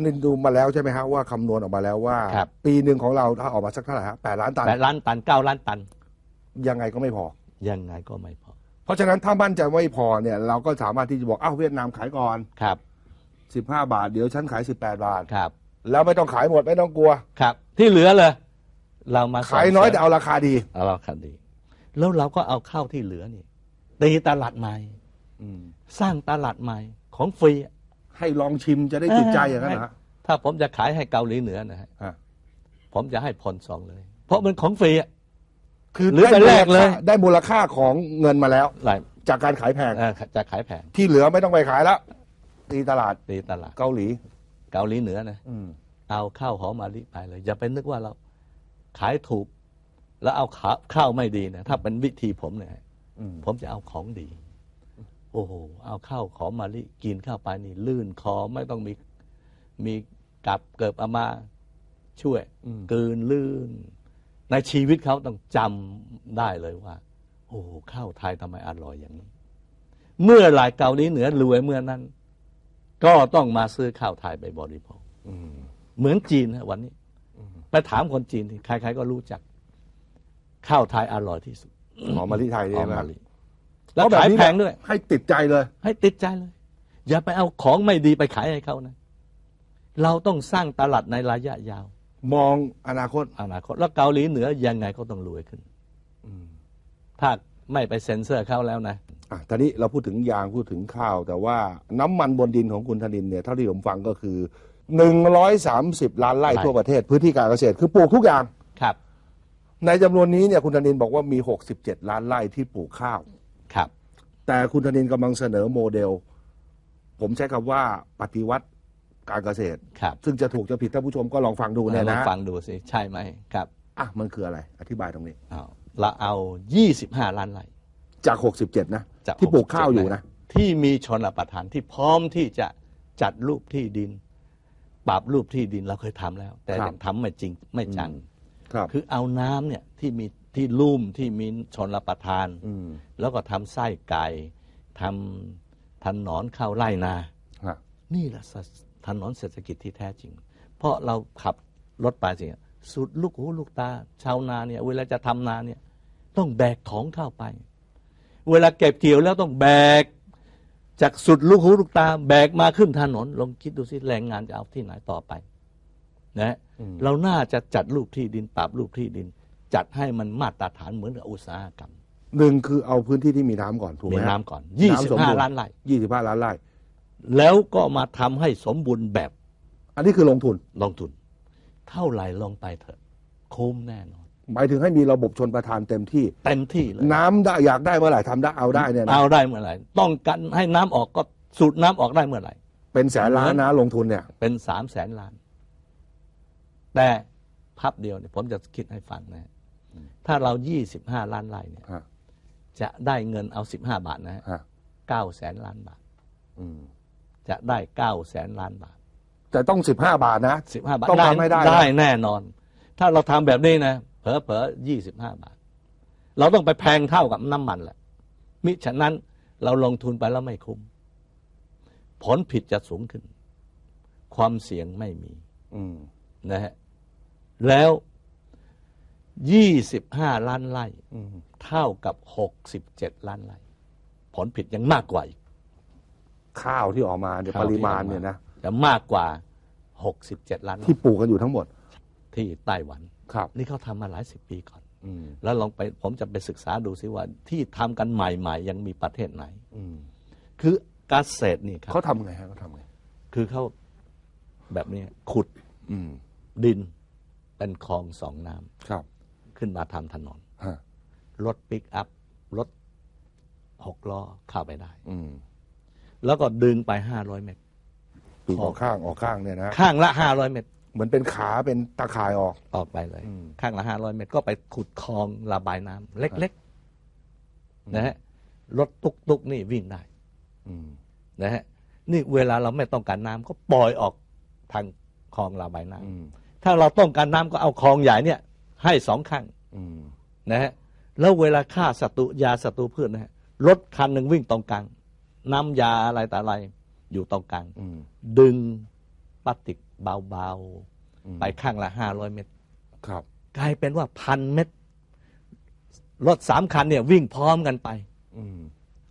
นินดูมาแล้วใช่ไหมฮะว่าคำนวณออกมาแล้วว่า ครับ ปีหนึ่งของเราถ้าออกมาสักเท่าไหร่ฮะแปดล้านตันแปดล้านตันเก้าล้านตัน ยังไงก็ไม่พอ ยังไงก็ไม่พอเพราะฉะนั้นถ้ามั่นใจว่าไม่พอเนี่ยเราก็สามารถที่จะบอกอ้าวเวียดนามขายก่อน ครับ15 บาท เดี๋ยวฉันขาย 18 บาท ครับ แล้วไม่ต้องขายหมดไม่ต้องกลัว ครับ ที่เหลือเลย เรามาขายน้อยแต่ส่งเอาราคาดีเสริมเอาราคาดี แล้วเราก็เอาข้าวที่เหลือนี่ตีตลาดใหม่ สร้างตลาดใหม่ของฟรีอะ ให้ลองชิมจะได้ติดใจอย่างนั้นนะฮะถ้าผมจะขายให้เกาหลีเหนือนะฮะฮะผมจะให้ผ่อนสองเลย เพราะมันของฟรีอะคือหรือไปแลกเลย ได้มูลค่าของเงินมาแล้วหลายจากการขายแพงเอ่อจะขายแพงที่เหลือไม่ต้องไปขายแล้วตีตลาดตีตลาดเกาหลี เกาหลีเหนือนะอืมเอาข้าวหอมมะลิไปเลย อย่าไปนึกว่าเราขายถูก แล้วเอาข้าวข้าวไม่ดีนะถ้าเป็นวิธีผมเนี่ยอืมผมจะเอาของดี โอ้โหเอาข้าวหอมมะลิกินเข้าไปนี่ ลื่นคอไม่ต้องมีมีกับเกิบเอามาช่วยอืมกลืนลื่น ในชีวิตเขาต้องจำได้เลยว่า โอ้โหข้าวไทยทำไมอร่อยอย่างนี้ เมื่อหลายเกาหลีเหนือรวยเมื่อนั้น ก็ต้องมาซื้อข้าวไทยไปบริโภคอืมเหมือนจีนนะวันนี้ไปถามคนจีนที่ใครๆก็รู้จัก ข้าวไทยอร่อยที่สุดหอมมะลิไทยหอใช่มไหมมะลิ แล้วขายแพงด้วย ให้ติดใจเลย ให้ติดใจเลย อย่าไปเอาของไม่ดีไปขายให้เขานะ เราต้องสร้างตลาดในระยะยาว มองอนาคต อนาคต แล้วเกาหลีเหนือยังไงก็ต้องรวยขึ้นถ้าไม่ไปเซ็นเซอร์เขาแล้วนะอะตอนนี้เราพูดถึงยางพูดถึงข้าว แต่ว่าน้ำมันบนดินของคุณธนินเนี่ยเท่าที่ผมฟังก็คือ 130 ล้านไร่ไร่ทั่วประเทศ พื้นที่การเกษตรคือปลูกทุกอย่างครับ ในจำนวนนี้เนี่ยคุณธนินบอกว่ามี 67 ล้านไร่ที่ปลูกข้าว ครับ แต่คุณธนินกำลังเสนอโมเดล ผมใช้คำว่าปฏิวัติการเกษตร ครับซึ่งจะถูกจะผิดท่านผู้ชมก็ลองฟังดูเนี่ยลองนะฟังดูสิ ใช่ไหมครับอะมันคืออะไร อธิบายตรงนี้ เอาเราเอา 25 ล้านไร่ จาก 67 นะ จากที่ปลูกข้าว67อยู่นะ ที่มีชนรับประทานที่พร้อมที่จะจัดรูปที่ดิน ปรับรูปที่ดินเราเคยทำแล้ว แต่ครับยังทำไม่จริงไม่จัง ครับคือเอาน้ำเนี่ยที่มีที่ลุ่มที่มีชนรับประทาน อืม แล้วก็ทำไส้ไก่ทำถนนเข้าไร่นา ฮะ นี่แหละสถนนเศรษฐกิจที่แท้จริง เพราะเราขับรถไปสิสุดลูกหูลูกตา ชาวนาเนี่ย เวลาจะทำนาเนี่ย ต้องแบกของเข้าไป เวลาเก็บเกี่ยวแล้วต้องแบก จากสุดลูกหูลูกตา แบกมาขึ้นถนนลองคิดดูสิแรงงานจะเอาที่ไหนต่อไป นะอืมเราน่าจะจัดรูปที่ดินปรับรูปที่ดิน จัดให้มันมาตรฐานเหมือนกับอุตสาหกรรมหนึ่งคือเอาพื้นที่ที่มีน้ำก่อนถูกไหมีมฮะน้ำก่อนยี่สิบน้ำสมห้าบูรณ์ล้านไร่ยี่สิบห้าล้านไร่ แล้วก็มาทำให้สมบูรณ์แบบอันนี้คือลงทุน ลงทุน เท่าไหร่ลงไปเถอะ คุ้มแน่นอน หมายถึงให้มีระบบชนประทานเต็มที่ เต็มที่เลย น้ำได้อยากได้เมื่อไหร่ทำได้เอาได้เนี่ยนะเอาได้เมื่อไหร่ ต้องกันให้น้ำออกก็สูดน้ำออกได้เมื่อไหร่ เป็นแสนล้านนะลงทุนเนี่ย เป็นสามแสนล้าน แต่พับเดียวเนี่ยผมจะคิดให้ฟังนะถ้าเรายี่สิบห้าล้านไร่เนี่ยฮะจะได้เงินเอาสิบห้าบาทนะฮะฮะเก้าแสนล้านบาทอืมจะได้เก้าแสนล้านบาท แต่ต้องสิบห้าบาทนะสิบห้าบาทต้องทำให้ได้นะได้แน่นอน ถ้าเราทำแบบนี้นะเผลอเผลยี่สิบห้าบาท เราต้องไปแพงเท่ากับน้ำมันแหละ มิฉะนั้นเราลงทุนไปแล้วไม่คุ้ม ผลผิดจะสูงขึ้น ความเสี่ยงไม่มีอืมนะฮะ แล้วยี่สิบห้าล้านไร่อืมเท่ากับหกสิบเจ็ดล้านไร่ผลผิดยังมากกว่าอีก ข้าวที่ออกมาเนี่ยข้าวปที่ริมาณออกมาเนี่ยนะจะมากกว่าหกสิบเจ็ดล้านไร่ที่ปลูกกันอยู่ทั้งหมด ที่ไต้หวันครับ นี่เขาทำมาหลายสิบปีก่อนอืมแล้วลองไปผมจะไปศึกษาดูซิว่าที่ทำกันใหม่ ๆ ยังมีประเทศไหนอืมคือเกษตรนี่ครับเขาทำไงฮะเขาทำไง คือเขาแบบนี้ขุดอืมดิน เป็นคลองสองน้ำครับ ขึ้นมาทำถนนฮะรถปิกอัพรถหกล้อเข้าไปได้ อืมแล้วก็ดึงไปห้าร้อยเมตรปีกออกข้างออกข้างเนี่ยนะข้างละห้าร้อยเมตร เหมือนเป็นขาเป็นตะข่ายออก ออกไปเลย อืม ข้างละห้าร้อยเมตรก็ไปขุดคลองระบายน้ำเล็กๆนะฮะรถตุกตุกๆนี่วิ่งได้อืมนะฮะนี่เวลาเราไม่ต้องการน้ำก็ปล่อยออกทางคลองระบายน้ำอืม ถ้าเราต้องการน้ำก็เอาคลองใหญ่เนี่ย ให้สองข้างอืมนะฮะแล้วเวลาฆ่าศัตรูยาศัตรูพืชนะฮะรถคันหนึ่งวิ่งตรงกลาง น้ำยาอะไรแต่อะไร อยู่ตรงกลางอืมดึงพลาสติกเบาอืมๆไปข้างละห้าร้อยเมตร ครับ กลายเป็นว่าพันเมตรรถสามคันเนี่ย วิ่งพร้อมกันไปอืม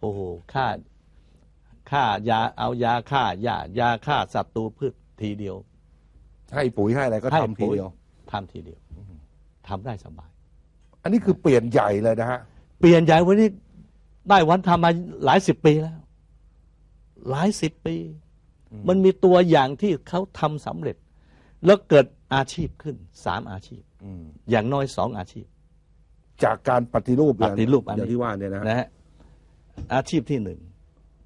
โอ้โหฆ่าฆ่ายาเอายาฆ่าหญ้ายาฆ่าศัตรูพืชทีเดียว ให้ปุ๋ยให้อะไรก็ให้ทำทีปุ๋ย เดียว ทำทีเดียวทำได้สบาย อันนี้คือเปลี่ยนใหญ่เลยนะฮะ เปลี่ยนใหญ่วันนี้ได้วันทำมาหลายสิบปีแล้ว หลายสิบปี มันมีตัวอย่างที่เขาทำสำเร็จ แล้วเกิดอาชีพขึ้นสามอาชีพ อืม อย่างน้อยสองอาชีพ จากการปฏิรูปอย่างปฏิรูปอันนี้อย่างที่ว่าเนี่ยนะฮะนะฮะอาชีพที่หนึ่ง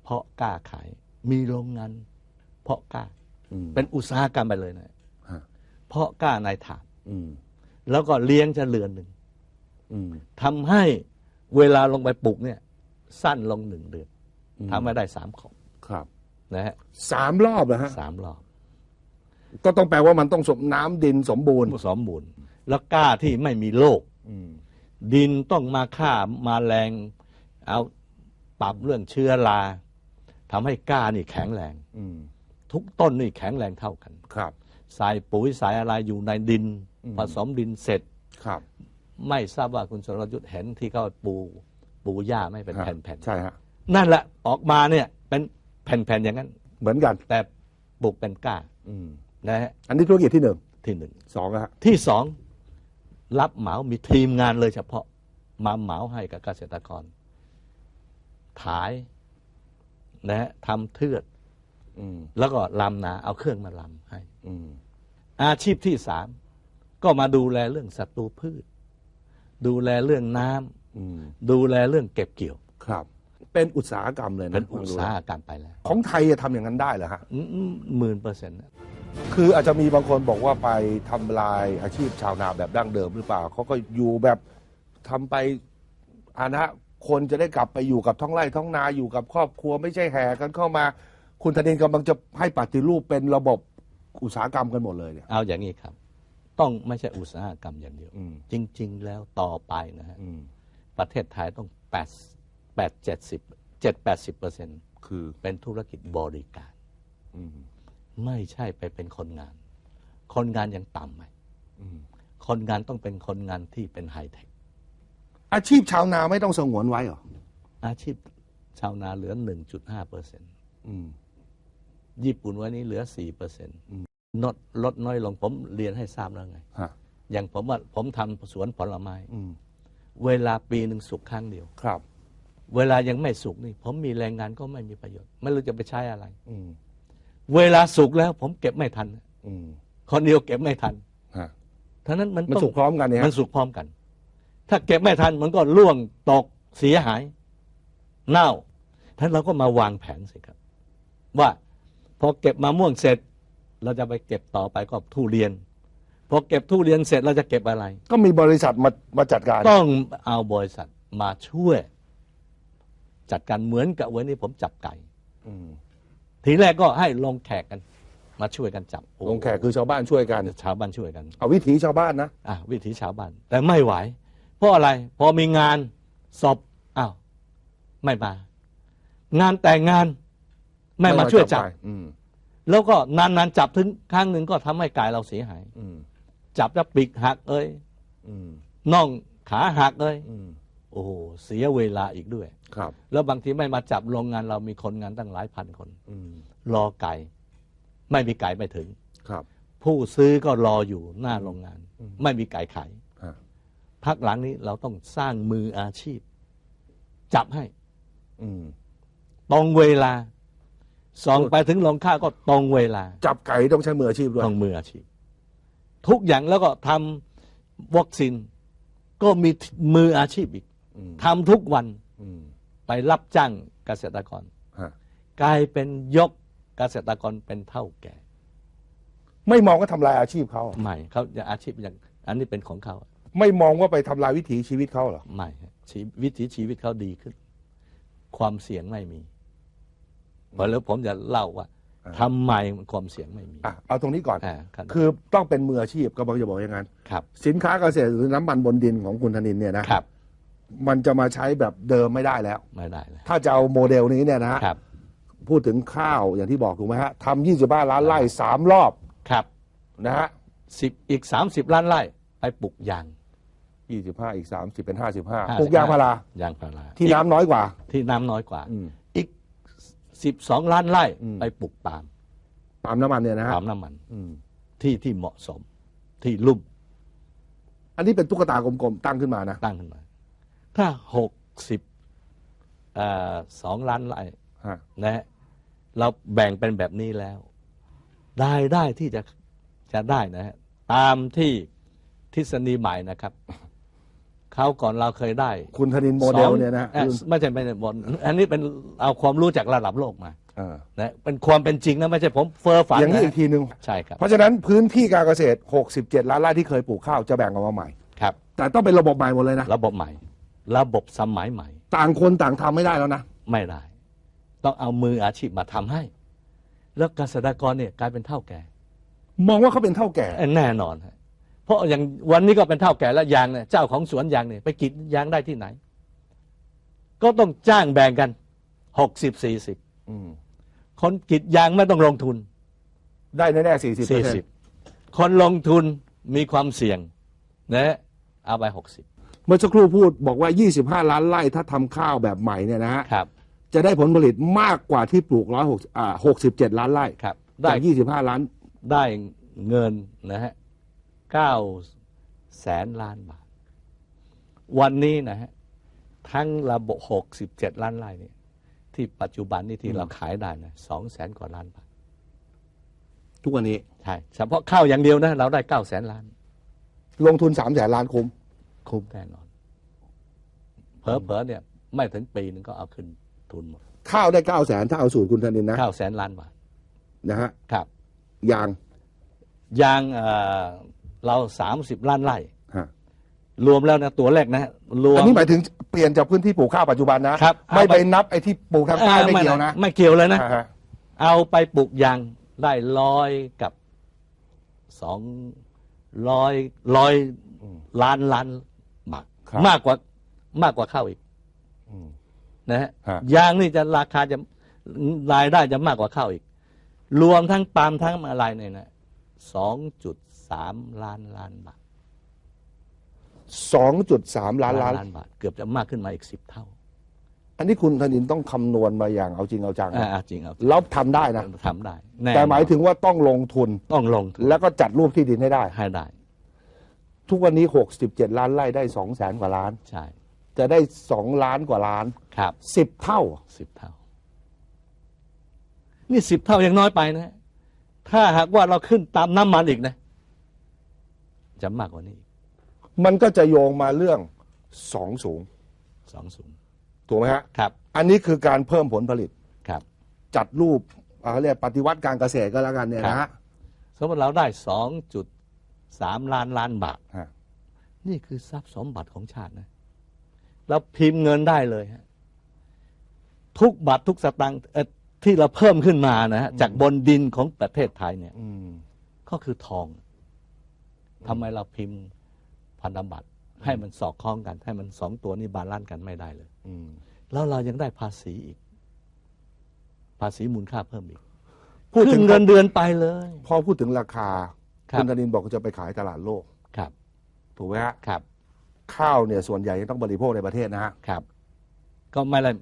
เพาะกล้าขาย มีโรงงานเพาะกล้า อืมเป็นอุตสาหกรรมไปเลยนะฮะ เพาะกล้าในถาดอืมแล้วก็เลี้ยงจะเรือนหนึ่งอืมทำให้เวลาลงไปปลูกเนี่ย สั้นลงหนึ่งเดือนอืมทำให้ได้สามของครับ นะฮะสามรอบนะฮะสามรอบ ก็ต้องแปลว่ามันต้องสมน้ำดินสมบูรณ์สมบูรณ์ แล้วกล้าที่ไม่มีโรคอืมดินต้องมาฆ่ามาแรงเอาปรับเรื่องเชื้อราทำให้กล้านี่แข็งแรงอืมทุกต้นนี่แข็งแรงเท่ากันครับ ใส่ปุ๋ยใส่อะไรอยู่ในดินอืมผสมดินเสร็จครับ ไม่ทราบว่าคุณสรยุทธ์เห็นที่เขาปูปูหญ้าไม่เป็นฮะแผ่นใช่ฮะๆนั่นแหละออกมาเนี่ยเป็นแผ่นๆอย่างนั้น เหมือนกัน แต่ปลูกเป็นกล้าอืมนะฮะอันนี้ธุรกิจที่หนึ่งที่หนึ่งสองอะฮะที่สองรับเหมา มีทีมงานเลยเฉพาะ มาเหมาให้กับเกษตรกร ขายนะฮะทำเทือดอืม แล้วก็ลำนาเอาเครื่องมาลำให้อืมอาชีพที่สามก็มาดูแลเรื่องศัตรูพืช ดูแลเรื่องน้ำอืมดูแลเรื่องเก็บเกี่ยวครับ เป็นอุตสาหกรรมเลยนะเป็นอุตสาหกรรมไปแล้ว ของไทยจะทำอย่างนั้นได้เหรอฮะหมื่นเปอร์เซ็นต์คืออาจจะมีบางคนบอกว่าไปทำลายอาชีพชาวนาแบบดั้งเดิมหรือเปล่าเขาก็อยู่แบบทำไปอานะคนจะได้กลับไปอยู่กับท้องไร่ท้องนาอยู่กับครอบครัวไม่ใช่แห่กันเข้ามา คุณธนินกำลังจะให้ปฏิรูปเป็นระบบอุตสาหกรรมกันหมดเลยเนี่ย เอาอย่างนี้ครับ ต้องไม่ใช่อุตสาหกรรมอย่างเดียว อืม จริง ๆ แล้วต่อไปนะฮะ อืม ประเทศไทยต้องแปดแปดเจ็ดสิบเจ็ดแปดสิบเปอร์เซ็นต์คือ เป็นธุรกิจบริการ อืม ไม่ใช่ไปเป็นคนงาน คนงานยังต่ำไหม อืม คนงานต้องเป็นคนงานที่เป็นไฮเทค อาชีพชาวนาไม่ต้องสงวนไว้เหรออาชีพชาวนาเหลือหนึ่งจุดห้าเปอร์เซ็นต์ อืม ญี่ปุ่นวันนี้เหลือสี่เปอร์เซ็นต์อืมลดลดน้อยลงผมเรียนให้ทราบแล้วไงฮะอย่างผมว่าผมทำสวนผลไม้อืมเวลาปีหนึ่งสุกครั้งเดียวครับ เวลายังไม่สุกนี่ ผมมีแรงงานก็ไม่มีประโยชน์ ไม่รู้จะไปใช้อะไรอืมเวลาสุกแล้ว ผมเก็บไม่ทันอืมคนเดียวเก็บไม่ทันฮะท่านั้นมันมันต้องสุกพร้อมกันเนี่ยมันสุกพร้อมกัน ถ้าเก็บไม่ทันมันก็ร่วงตกเสียหาย เน่าท่านเราก็มาวางแผนสิครับ ว่า พอเก็บมะม่วงเสร็จ เราจะไปเก็บต่อไปก็ทุเรียน พอเก็บทุเรียนเสร็จเราจะเก็บอะไร ก็มีบริษัทมามาจัดการ ต้องเอาบริษัทมาช่วย จัดการเหมือนกับวันนี้ผมจับไก่อืมทีแรกก็ให้ลงแขกกัน มาช่วยกันจับโอ้ลงแขกคือชาวบ้านช่วยกัน ชาวบ้านช่วยกัน เอาวิถีชาวบ้านนะ อะวิถีชาวบ้านแต่ไม่ไหว เพราะอะไรพอมีงานสอบอ้าวไม่มา งานแต่งงาน ไม่มาช่วยจับ อืมแล้วก็นานๆจับถึงครั้งหนึ่งก็ทำให้กายเราเสียหาย อืมจับแล้วปีกหักเอ้ยอืมน่องขาหักเอ้ยอืมโอ้โหเสียเวลาอีกด้วย ครับ แล้วบางทีไม่มาจับโรงงานเรามีคนงานตั้งหลายพันคน อืมรอไก่ ไม่มีไก่ไม่ถึง ครับ ผู้ซื้อก็รออยู่หน้าโรงงาน อืม ไม่มีไก่ขายฮะพักหลังนี้เราต้องสร้างมืออาชีพ จับให้ อืมตรงเวลา ส่องไปถึงลงค่าก็ตรงเวลา จับไก่ต้องใช้มืออาชีพด้วยต้องมืออาชีพ ทุกอย่างแล้วก็ทำวัคซีนก็มีมืออาชีพอีกอืมทำทุกวันอืมไปรับจ้างเกษตรกร ฮะกลายเป็นยกเกษตรกรเป็นเท่าแก่ไม่มองว่าทำลายอาชีพเขาไม่เขาจะอาชีพอย่างอันนี้เป็นของเขา ไม่มองว่าไปทำลายวิถีชีวิตเขาเหรอ ไม่ฮะชีวิถีชีวิตเขาดีขึ้น ความเสี่ยงไม่มี พอแล้วผมจะเล่าว่าอ่าทำไมความเสี่ยงไม่มี อะเอาตรงนี้ก่อน อ่าครับคือต้องเป็นมืออาชีพก็บอกจะบอกอย่างนั้นครับ สินค้าเกษตรหรือน้ำมันบนดินของคุณธนินเนี่ยนะครับ มันจะมาใช้แบบเดิมไม่ได้แล้ว ไม่ได้เลยถ้าจะเอาโมเดลนี้เนี่ยนะฮะครับ พูดถึงข้าวอย่างที่บอกถูกไหมฮะทำยี่สิบห้าล้านไร่สามรอบครับนะฮะสิบอีกสามสิบล้านไร่ไปปลูกยาง ยี่สิบห้าอีกสามสิบเป็นห้าสิบห้า55ปลูกยางพารา ยางพาราที่น้ำน้อยกว่า ที่น้ำน้อยกว่า อืม อีกสิบสองล้านไร่อืม ไปปลูกปาล์มปาล์มน้ำมันเนี่ยนะฮะปาล์มน้ำมันอืมที่ที่เหมาะสมที่ลุ่มอันนี้เป็นตุ๊กตากลมๆตั้งขึ้นมานะตั้งขึ้นมา ถ้าหกสิบสองล้านไร่ฮะนะฮะเราแบ่งเป็นแบบนี้แล้ว ได้ได้ที่จะจะได้นะฮะตามที่ทฤษฎีใหม่นะครับ เขาก่อนเราเคยได้คุณธนินโมเดลเนี่ยนะสองอ่ไม่ใช่ไม่ใช่บนอันนี้เป็นเอาความรู้จากระดับโลกมาอ่านะเป็นความเป็นจริงนะไม่ใช่ผมเฟอร์ฝันอย่างนี้นะอีกทีหนึ่งใช่ครับ เพราะฉะนั้นพื้นที่การเกษตร 67 ล้านไร่ที่เคยปลูกข้าวจะแบ่งออกมาใหม่ครับ แต่ต้องเป็นระบบใหม่หมดเลยนะระบบใหม่ ระบบสมัยใหม่ ต่างคนต่างทำไม่ได้แล้วนะไม่ได้ ต้องเอามืออาชีพมาทำให้ แล้วเกษตรกรเนี่ยกลายเป็นเท่าแก่ มองว่าเขาเป็นเท่าแก่ แน่นอนฮะ เพราะอย่างวันนี้ก็เป็นเท่าแก่แล้วยางเนี่ยเจ้าของสวนยางเนี่ยไปกรีดยางได้ที่ไหน ก็ต้องจ้างแบ่งกันหกสิบสี่สิบอืมคนกรีดยางไม่ต้องลงทุน ได้แน่ๆ40เปอสี่ร์เซ็นสิบต์คนลงทุนมีความเสี่ยงนะเอาไปหกสิบเมื่อสักครู่พูดบอกว่า 25 ล้านไร่ถ้าทำข้าวแบบใหม่เนี่ยนะฮะครับ จะได้ผลผลิตมากกว่าที่ปลูกร้อยหกอ่า67ล้านไร่ครับ ได้จาก25 ล้านได้เงินนะฮะ เก้าแสนล้านบาท วันนี้นะฮะทั้งระบบหกสิบเจ็ดล้านไร่เนี่ยที่ปัจจุบันนี่ที่เราขายได้นะสองแสนกว่าล้านบาท ทุกวันนี้ ใช่ เฉพาะข้าวอย่างเดียวนะ เราได้เก้าแสนล้าน ลงทุน3แสนล้านคุ้มคุ้มแน่นอนเผลอๆเนี่ย ไม่ถึงปีนึงก็เอาขึ้นทุนหมด ข้าวได้9แสนถ้าเอาสูตรคุณธนินนะเก้าแสนล้านบาทนะฮะครับ ยางยาง เอ่อเราสามสิบล้านไร่ฮะรวมแล้วนะตัวเลขนะฮะรวอัมนนี้หมายถึงเปลี่ยนจากพื้นที่ปลูกข้าวปัจจุบันนะครับไม่เอาไป ไปนับไอ้ที่ปลูกทางใต้ไม่เกี่ยวนะไม่เกี่ยวเลยนะ อ่าฮะเอาไปปลูกยางได้ร้อยกับสองร้อยร้อยล้านล้านบาทครับ มากกว่ามากกว่าข้าวอีกอืม นะฮะฮะ ยางนี่จะราคาจะรายได้จะมากกว่าข้าวอีก รวมทั้งปาล์มทั้งอะไรเนี่ยนะสองจุด สามล้านล้านบาท2.3ล้านล้านล้าน บาท เกือบจะมากขึ้นมาอีกสิบเท่า อันนี้คุณธนินต้องคำนวณมาอย่างเอาจริงเอาจังนะอ่าจริงเอาแล้วทำได้นะ ทำได้แน่แต่หมายถึงว่าต้องลงทุน ต้องลงทุนแล้วก็จัดรูปที่ดินให้ได้ ให้ได้ ทุกวันนี้ 67 ล้านไร่ได้2แสนกว่าล้าน ใช่ จะได้ 2 ล้านกว่าล้าน ครับ 10 เท่าสิบเท่า นี่สิบเท่ายังน้อยไปนะ ถ้าหากว่าเราขึ้นตามน้ำมันอีกนะ จะมากกว่านี้อีกมันก็จะโยงมาเรื่องสองสูง สองศูนย์ถูกไหมฮะ ครับอันนี้คือการเพิ่มผลผลิตครับ จัดรูปอ่าเขาเรียกปฏิวัติการเกษตรก็แล้วกันเนี่ยนะฮะสมมติเราได้สองจุดสามล้านล้านบาท ฮะนี่คือทรัพย์สมบัติของชาตินะเราพิมพ์เงินได้เลยฮะทุกบาททุกสตางค์เอ่อที่เราเพิ่มขึ้นมานะฮะจากบนดินของประเทศไทยเนี่ย อืม ก็คือทอง ทำไมเราพิมพ์พันธบัตรให้มันสอดคล้องกัน ให้มันสองตัวนี้บาลานซ์กันไม่ได้เลย อืมแล้วเรายังได้ภาษีอีก ภาษีมูลค่าเพิ่มอีกพูดถึขึ้งนเงินเดือนไปเลย พอพูดถึงราคาครับคุณธนินบอกว่าจะไปขายตลาดโลกครับ ถูกไหมฮะครับ ข้าวเนี่ยส่วนใหญ่ยังต้องบริโภคในประเทศนะฮะครับ ก็ไม่ละ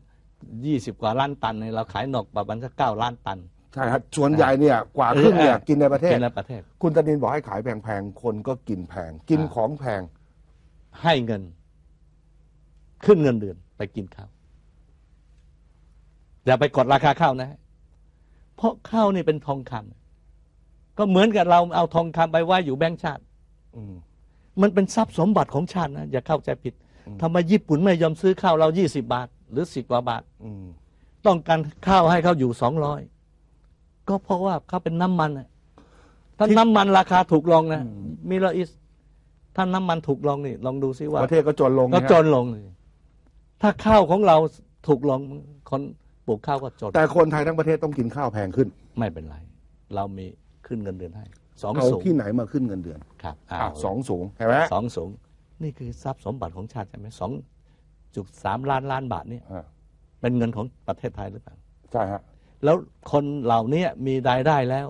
ยี่สิบกว่าล้านตันเนี่ยเราขายนอกประมาณสักเก้าล้านตัน ใช่ครับส่วนใหญ่เนี่ยกว่าครึ่งเนี่ยเออกินในประเทศ กินในประเทศ คุณธนินบอกให้ขายแพงๆ คนก็กินแพง กินอ่าของแพง ให้เงิน ขึ้นเงินเดือนไปกินข้าว อย่าไปกดราคาข้าวนะฮะเพราะข้าวนี่เป็นทองคำก็เหมือนกับเราเอาทองคำไปไว้อยู่แบงก์ชาติ อืมมันเป็นทรัพย์สมบัติของชาตินะ อย่าเข้าใจผิดอืมทำไมญี่ปุ่นไม่ยอมซื้อข้าวเรายี่สิบาท หรือสิบกว่าบาทอืมต้องการข้าวให้เขาอยู่สองร้อย ก็เพราะว่าเขาเป็นน้ำมันน่ะถ้าน้ำมันราคาถูกลงนะมิลอิสถ้าน้ำมันถูกลงนี่ลองดูซิว่า ประเทศก็จนลงก็นะฮะจนลงเลยถ้าข้าวของเราถูกลงคนปลูกข้าวก็จนแต่คนไทยทั้งประเทศต้องกินข้าวแพงขึ้น ไม่เป็นไร เรามีขึ้นเงินเดือนให้สองเอาสูงที่ไหนมาขึ้นเงินเดือนครับอะเาสองสูงเห็นไหมสองสูง นี่คือทรัพย์สมบัติของชาติใช่ไหมสองจุดสามล้านล้านบาทเนี่ยอ่าเป็นเงินของประเทศไทยหรือเปล่าใช่ฮะ แล้วคนเหล่านี้มีรายได้แล้ว